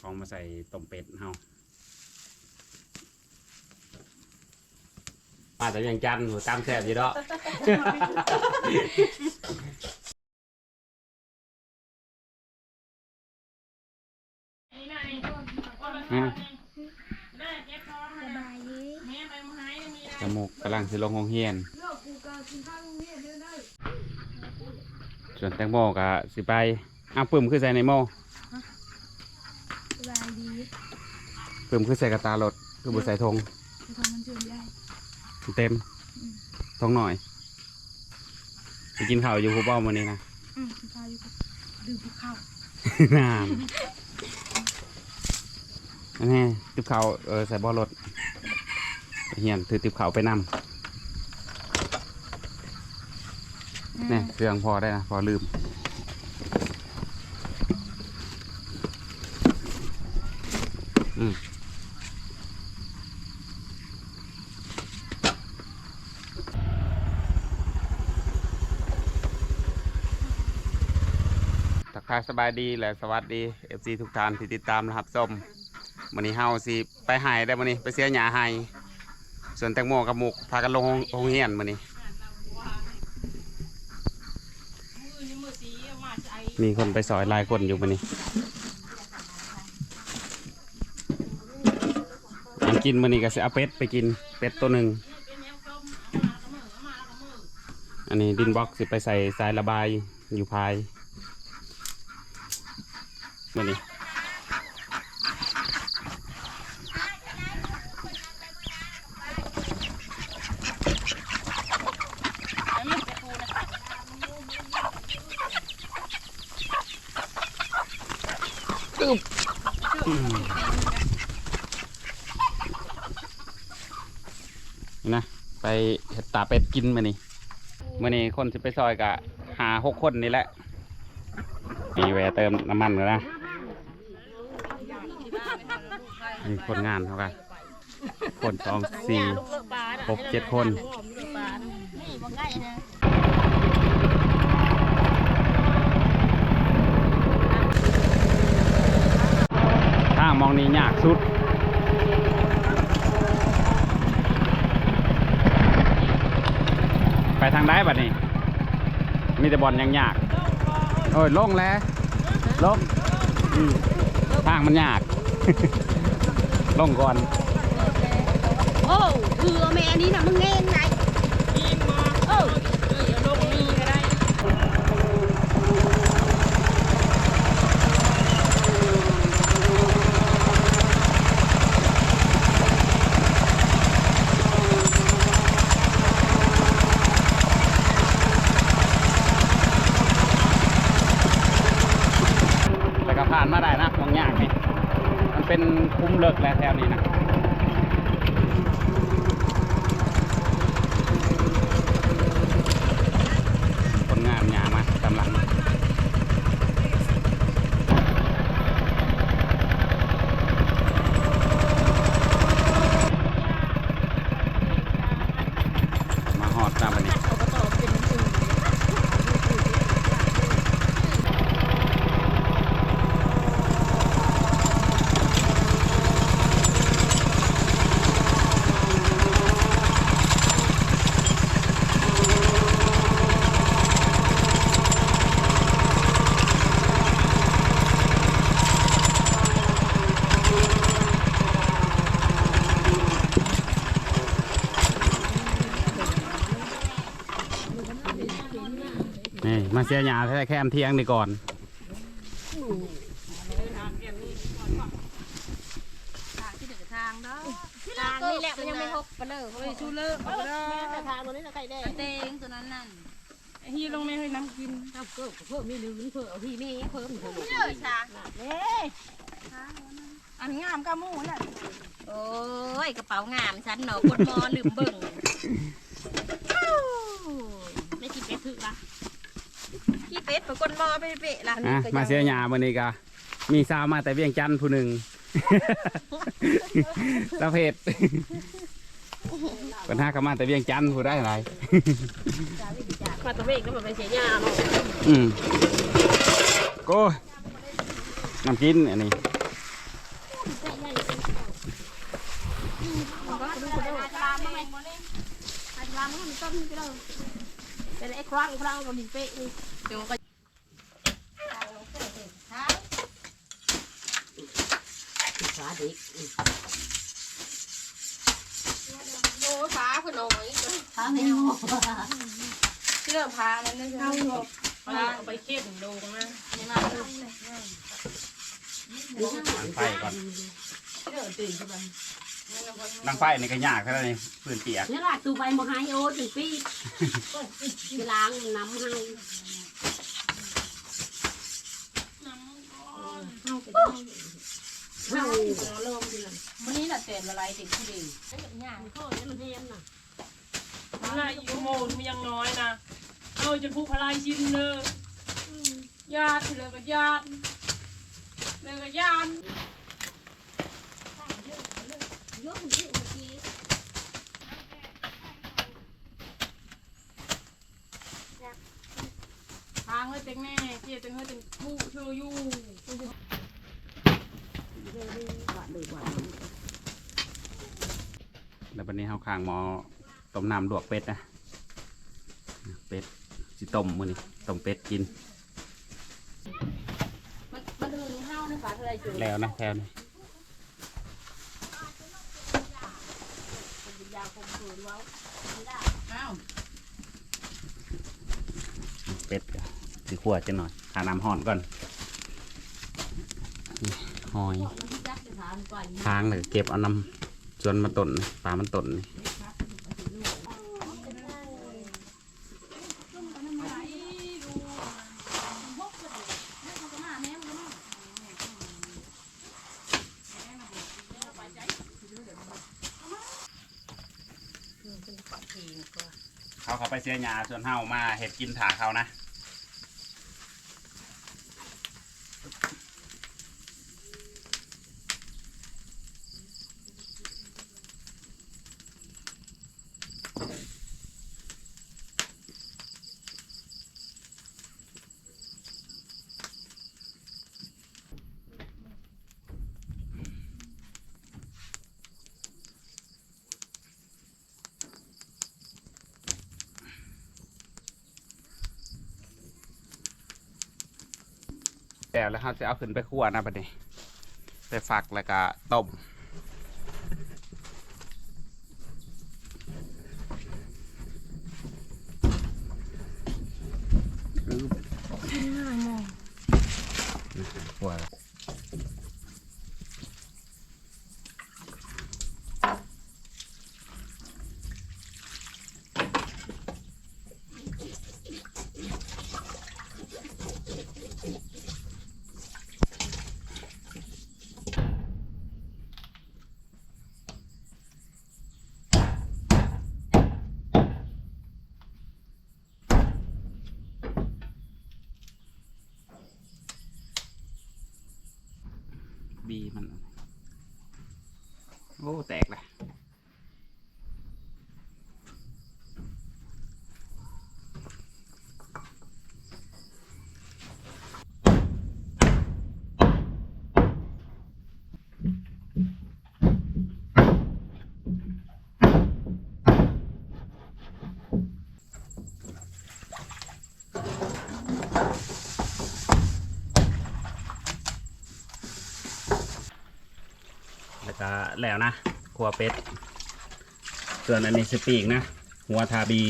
ของมาใส่ต้มเป็ดเฮามาแต่เวียังจันทร์หัวตามแซ่บอยู่เนาะอืมสบายดีจมูกกำลังสิลงโรงเรียน ส่วนแตงโมก็สิไปอ้าวปึ้มคือใส่ในโมสบายดี ปึ้มคือใส่กระตารถคือบุใส่ธงจะทำมันเชื่อมได้เต็มธงหน่อยไปกินข้าวอยู่ภูเป้ามื้อนี้นะอืมพาอยู่กับดื่มภูเขานานอันนี้ติบเขาวเออใส่บ่อรถไปเฮียนถือติบเขาวไปนำเนี่ยเครื่องพอได้นะพอลืม อืมทักทาย สบายดีและสวัสดี FC ทุกท่านที่ติดตามนะครับส้มวันนี้เฮาสิไปหายได้วันนี้ไปเสียหยาให้ส่วนแตงโมกับหมุกพากันลงโรงโรงเรียนวันนี้มีคนไปสอยลายคนอยู่วันนี้อันกินวันนี้ก็สิเอาเป็ดไปกินเป็ดตัวหนึ่งอันนี้ดินบล็อกสิไปใส่สายระบายอยู่ภาย วันนี้นี่นะไปเห็ดตาเป็ดกินมานี่มื่อนี้คนจะไปซอยกะหาหกคนนี่แหละมีแวเติมน้ำมันแล้วนะ มีคนงานเท่ากันคนสองสี่หกเจ็ดคนถ้างมองนี้ยากสุดไปทางได้บัดนี้ มีแต่บอลยังยาก โอ้ยลงแล้วลงอืมทางมันยาก ลงก่อน โอ้เอือแม่อันนี้นะมึงเง่งไงเออ แต่ก็ผ่านมาได้นะมองยากนี่มัน เป็นคุ้มเลิกแล้วแถวนี้นะคนงานยามากำลัง มาหอดตามบันนี้ นี่มา เสียหยาแค่แค่อันเที่ยงนี่ก่อนทางเนาะทางนี่แหละมันยังไม่หกไปเลยเฮ้ยชูเลิกเอาเด้อแต่ทางตัวนี้นะใครได้เตงตัวนั้นนั่นฮีลงแม่ให้น้ำกินเอาเพิ่มเพิ่มมีหนึ่งเพิ่มเอาพี่มีเพิ่มเพิ่มเยอะช้างเด้อันงามกะหมูน่ะโอ้ยกระเป๋างามฉันเนาะกดมอลืมเบิ่ง เป็ดปะก้นหม้อเปเปะละมาเสียหยาวันนี้ก็มีสาวมาแต่เวียงจันทน์ผู้หนึ่ง ตาเพชรปัญหากมาแต่เวียงจันทน์ผู้ได้หลาย มาตัวเวก็มาเป็นเสียหญ้าเนาะอืมโก้น้ำกินอันนี้แอ้คว้างของเรามันเปะนี่ ขาเด็กโอ้ฟ้าคุณน้อยขาไม่งอที่เริ่มพานั่นนี่คือปลาไปเค็มดูนะนี่มาดังไฟก่อนที่เดินตื่นขึ้นมาดังไฟนี่ก็ยากแค่ไหนพื้นเปียกเนี่ยล่ะตูไปมาให้โอ้ถึงปีล้างน้ำให้ เฮาลงดิล่ะวันนี้น่ะเต็มละลายเติดที่ดีอย่างโคตรมันเฮียนน่ะนายยูโมนมันยังน้อยนะ เอาจนผู้พลายชินเลยญาติเลยก็ญาติเลยก็ญาติทางเลยเต็งแน่เจี๊ยเต็งเฮ้ยเต็งผู้โชยูว่าเลยว่ แล้ววันนี้เฮาข้างหมอต้มน้ำลวกเป็ดนะ เป็ดสิต้มมื้อนี้ต้มเป็ดกิน มันมันดูห้าวนะฟ้าเท่าไรจุแล้วนะแถวนี้ยาวคมคืนว้าวอ้าวเป็ดก็สิขั่วจะหน่อยหาน้ำห่อนก่อนนี่ห อยทานก่อนค้างเลยเก็บเอาน้ำจนมาตนปลามันตนเขาเขาไปเสียหยาส่วนเฮามาเห็ดกินถาเขานะ แล้วเขาจะเอาขึ้นไปคั่วนะบัดนี้ไปฝักแล้วก็ต้ม แล้วนะคั่วเป็ดส่วนอันนี้สปีกนะ หัวทาบี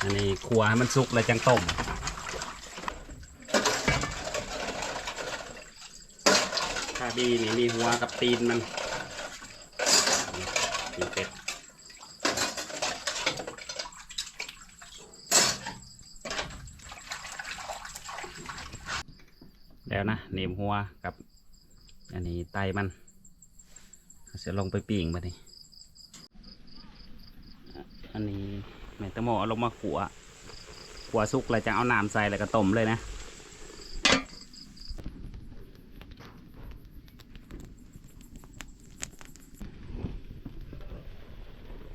อันนี้คั่วให้มันสุกแล้วจังต้มทาบีนี่มีหัวกับตีนมันตีนเป็ดแล้วนะเนมหัวกับ อันนี้ไตมันเสียลงไปปีงมาดิอันนี้แม่ตะโมเอาลงมาขัวขัวสุกเลยจะเอาน้ำใส่แล้วก็ต้มเลยนะ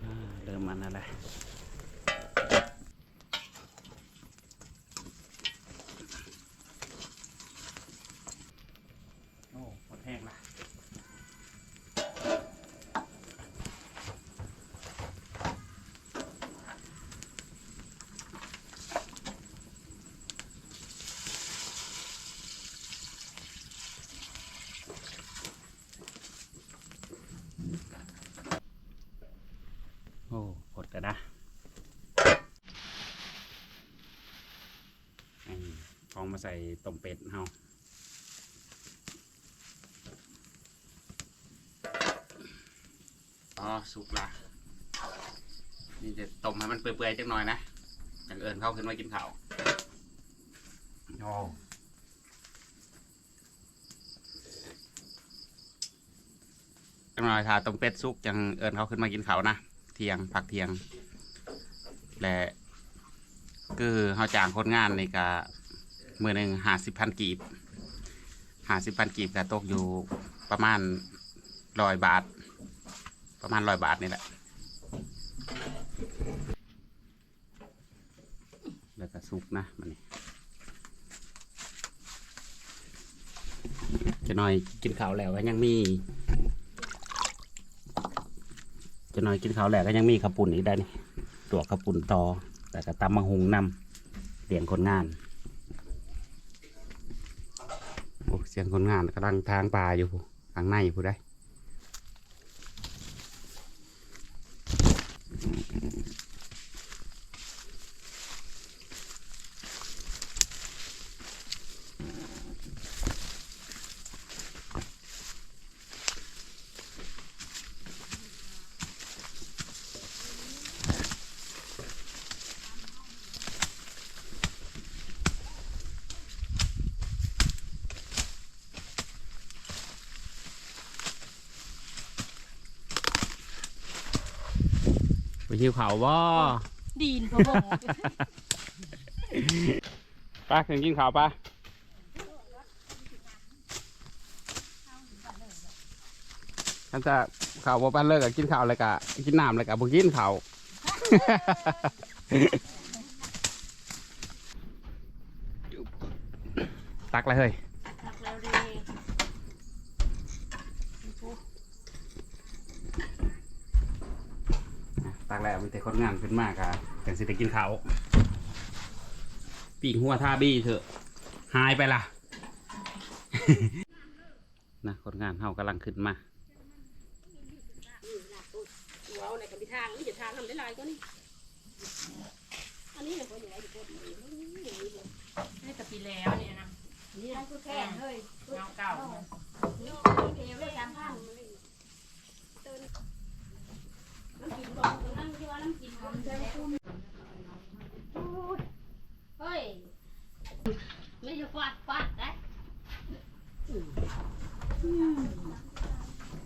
อ่าเริ่มมันอะไรโอ้หมดแห้งละ ของ มาใส่ต้มเป็ดเฮาอ๋อสุกละนี่จะต้มให้มันเปื่อยๆจังหน่อยนะจังเอิญเข้าขึ้นมากินข้าวโอ้จังหน่อยค่ะต้มเป็ดสุกจังเอิญเขาขึ้นมากินข้าวนะเที่ยงพักเที่ยง และคือเขาจ้างคนงานนี่ก็ มือหนึ่งห้าสิบพันกีบห้าสิบพันกีบก็ตกอยู่ประมาณร้อยบาท ประมาณร้อยบาทนี่แหละ แล้วก็สุกนะมันนี่จะหน่อยกินข้าวแล้วก็ยังมี จะหน่อยกินข้าวแล้วก็ยังมีข้าวปุ่นอีกได้นี่ตัวข้าวปุ่นต่อแต่ก็ตำมังหุงนำเลี้ยงคนงานโอ้เสียงคนงานกำลังทางปลาอยู่ผู้ทางในผู้ได้ หิวเขาวบ่ดีนพะบงป้าถึงกินข้าวป้าท่านจะข่าวบ่ป้านเลิกกับกินข้าวเลยกะกินน้ำเลยกะบ่กินข้าว ตักเลยเฮ้ย ตักแล้วดี ตักแล้วมีแต่คนงานขึ้นมากอะแต่สิได้กินข้าวปีกหัวท่าบี้เถอะ หายไปละนะคนงานเฮากำลังขึ้นมาหัวเอาไหนกับพี่ทางนี่จะทางทำได้ลายก็นี่อันนี้เนี่ยคนอยู่ไหนอยู่คนอยู่นี่ให้แต่ปีแล้วเนี่ยนะนี่นะคือแค่เฮ้ยเงาเก่านะนี่เดียวเลยสามพันน้ำกินบอกนั่งที่ว่าน้ำกินของ เจ้าคุ้มเฮ้ย ไม่จะฟาดฟาดได้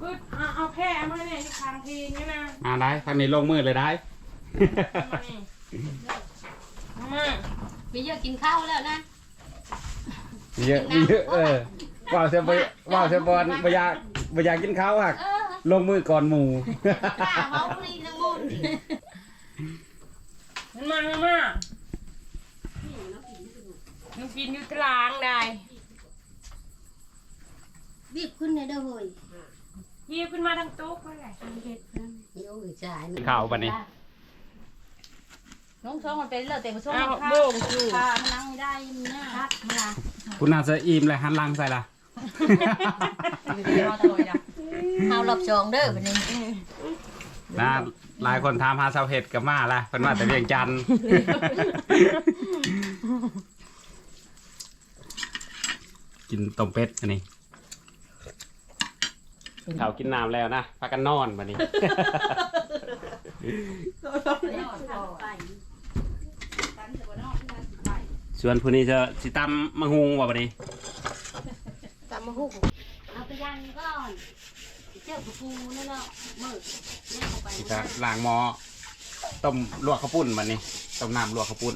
กึดเอาเอาแค่มาเนี่ยที่ทางทีนี่นะอ่าได้ทางนี้ลงมือเลยได้มานี่มามีเยอะกินข้าวแล้วนะเยอะมีเยอะเออว่าวเซบว่าวเซบอลบอยากบอยากกินข้าวหักเออลงมือก่อนหมูป้าเขานี่ทั้งหมด มันมามามันกินอยู่ตารางได้บีบขึ้นในเด้อเฮ้ยยีบขึ้นมาทางโต๊ะก็ได้โอ้ยจ่ายข้าวปะนี่ น้องช่องมันเป็นเลือดเต็มช่องเอามันโบ่งจูพามันนั่งไม่ได้มันน่าคัดมาละคุณน่าจะอิ่มเลยหันหลังใส่ละเอารอบสองเด้อวันนี้นะ หลายคนถามหาเสาเห็ดกับมาละเพิ่นมาแต่เวียงจันทน์ กินต้มเป็ดอันนี้ข้าวกินน้ำแล้วนะพากันนอนบัดนี้ ส่วนผู้นี้จะสิตำมังหุงว่าบัดนี้ ตามมาหุกเอาไปย่างก่อน เจ้าปูนั่นเนาะมือแม่เอาไปจะล้างหม้อต้มลวกข้าวปุ้นบัดนี้ต้มน้ำลวกข้าวปุ้น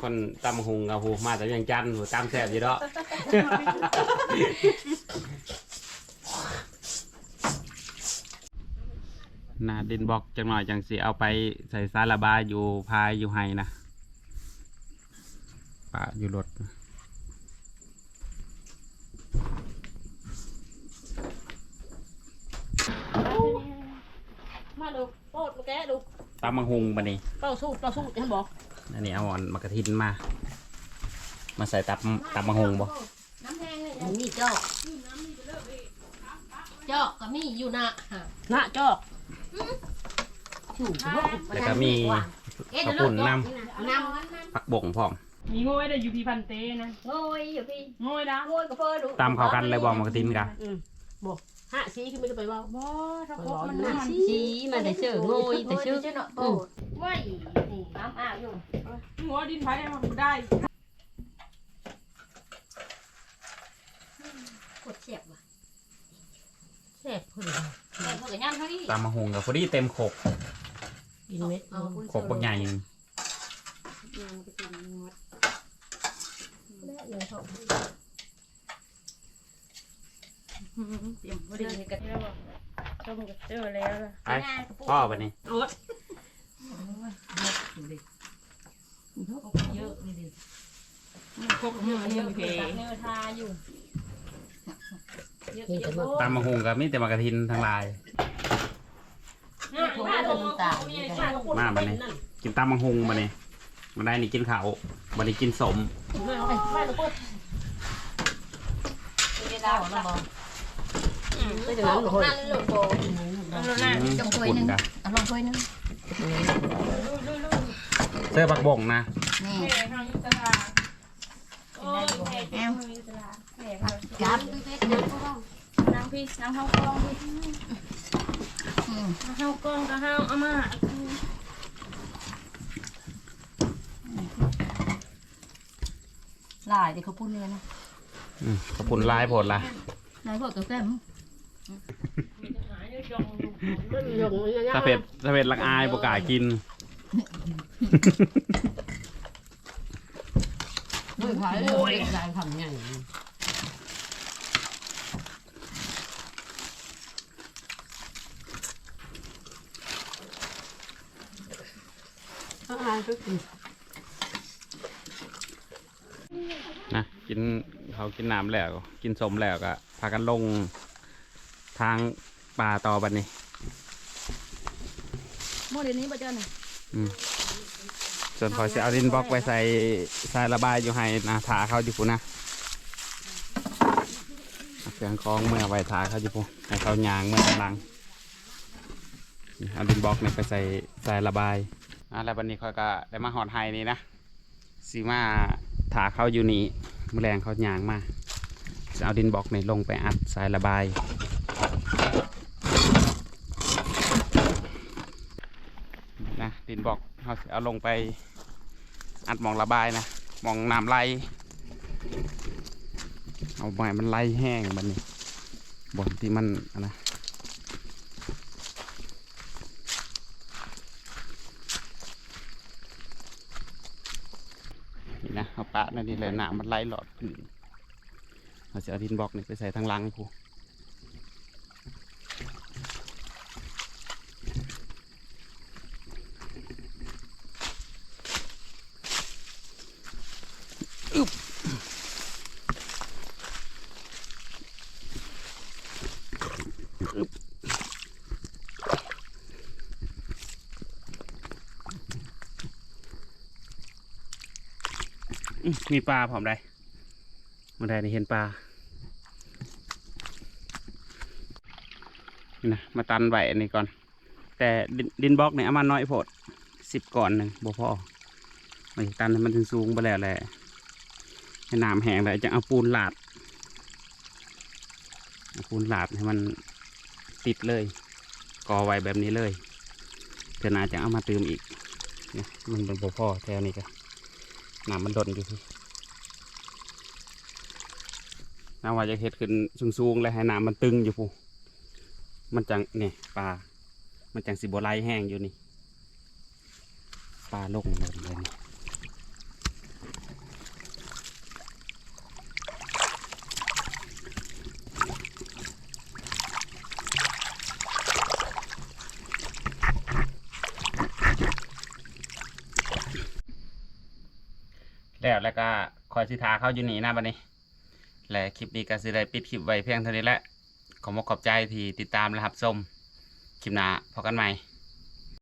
คนตำมังหุงกับหูมาแต่เวียงจันทน์หูตำแซ่บอยู่เนาะนาดินบอกจังหน่อยจังสิเอาไปใส่ซาลาบาอยู่พายอยู่ไฮนะปะอยู่รถ มาดูโปดมาแกะดูตำมังหุงบันนี้เต้าสู้เต้าสู้เห็นบอกอันนี้เอาอ่อนมากระทินมา มาใส่ตับตับมังหุงบ่น้ำแห้งเลยมีจอกจอกก็มีอยู่นะหน้าจอกถูกแล้วก็มีข้าวปุ้นน้น้ำผักบ่งพร้อมมีโง่ได้อยู่พี่พันเตนะำโง่ยอยู่พี่โง่ได้โง่ยกับเพื่อดูตามเข้ากันเลยบ่มากระตินกะอืมบอก ห้าซีขึ้นไม่ได้ไปว่าบ่ถ้าไปครบว่ามันห้ามันซีมันได้ชื่อโง่ยแต่ชื่อโอ้ว้ยนี่น้ำอาบอยู่หัวดินไผ่มันได้กดเสียบว่ะแซ่บพอดีแต่พวกกับย่างเท่านี้ตามมาหุงกับพอดีเต็มโขกกินเม็ดเอาปุ้นโขกบักใหญ่หนึ่ง เตรียมพอดีกันแล้วบ่ต้มกับเจอแล้วล่ะไปพ่อไปนี่โอ้ยเยอะนี่ดิครเนื้อเนื้อเพเนื้อทาอยู่เยอะนี่เยจะอะมาตามมาหุงกับมีแต่มากระทินทั้งลายมาลงตานี่ได้มาบัดนี้กินตามมาหุงมาเนี่ยมาได้นี่กินข้าวบันนี้กินสมไมาลงปุ๊บเวลาของเราบอ ก็จะนั้นเลยนั่นลูกโบนั่นน่ะอืมจงถ้วยหนึ่งเอาลงถ้วยหนึงเสื้อผักบ่งนะนี่แม่ทางยุทธลาโอ้ยแม่ทางยุทธลาแม่ค่ะจับด้วยเพชรนะพ่อนางพี่นางเฮากองพี่อืมนางเฮากองกับเฮาเอามาลายเดี๋ยวเขาพูดเนื้อนะอืมขอบคุณลายผลละนายพวกตัวแก้ม ถ้าเผ็ดถ้าเผ็ดลักอายประกล้ากินด้วยขายเลยได้ทำไงอาหารก็กินนะกินเขากินน้ำแล้ว กินสมแล้วก็พากันลง ทางป่าต่อบัดนี้โมเดลนี้ป่ะเจ้าหน่อืมส่วนพอยจะเอาดินบล็อกไปใส่ใส่ระบายอยู่ให้นะถาเขาอยู่ปุ่นนะเอาเครื่องคล้องเมื่อไว้ถาเขาอยู่ปุ่นให้เขายางเมื่อกำลังนี่เอาดินบล็อกเนี่ยไปใส่ใส่ระบายอะแล้ววันนี้เขาก็ได้มาหอดไฮนี่นะสีมาถาเขาอยู่นี่แมลงเขายางมาจะเอาดินบล็อกเนี่ยลงไปอัดใส่ระบาย นะดินบอก เขาเอาลงไปอัดมองระบายนะมองน้ำไหลเอาใหม่มันไหลแห้งบันนี้บ่อนที่มันนนะนี่นะเอาปะนั่นนี่เลยน้ำมันไหลหลอดขึ้นเราจะเอาดินบล็อกนี่ไปใส่ทางลังพู มีปลาผอมได้มาได้นี่เห็นปลานะมาตันไว้อันนี้ก่อน แต่ดินบล็อกเนี่ยเอามาน้อยโพดสิบก่อนหนึ่งบ่พอม่ตันให้มันถึงสูงไปแล้วแหละให้น้ำแห้งแล้วจะเอาปูนหลาดเอาปูนหลาดให้มันติดเลยกอไว้แบบนี้เลยเดี๋ยวนาจะเอามาเติมอีกเนี่ยมันเป็นบ่พอแถวนี้ก็ น้ำมันดนอยู่น้ำว่าจะเห็ดขึ้นสูงๆแล้วให้น้ำมันตึงอยู่พูมันจังเนี่ยปลา มันจังสิบไลแห้งอยู่นี่ ปลาลงเลยเลยนี่แล้วแล้วก็ค อยสิทาเข้าอยู่นี่นะบัดนี้ และคลิปนี้ก็สิได้ปิดคลิปไว้เพียงเท่านี้แหละขอมขอบใจที่ติดตามและรับชมคลิปหน้าพบกันใหม่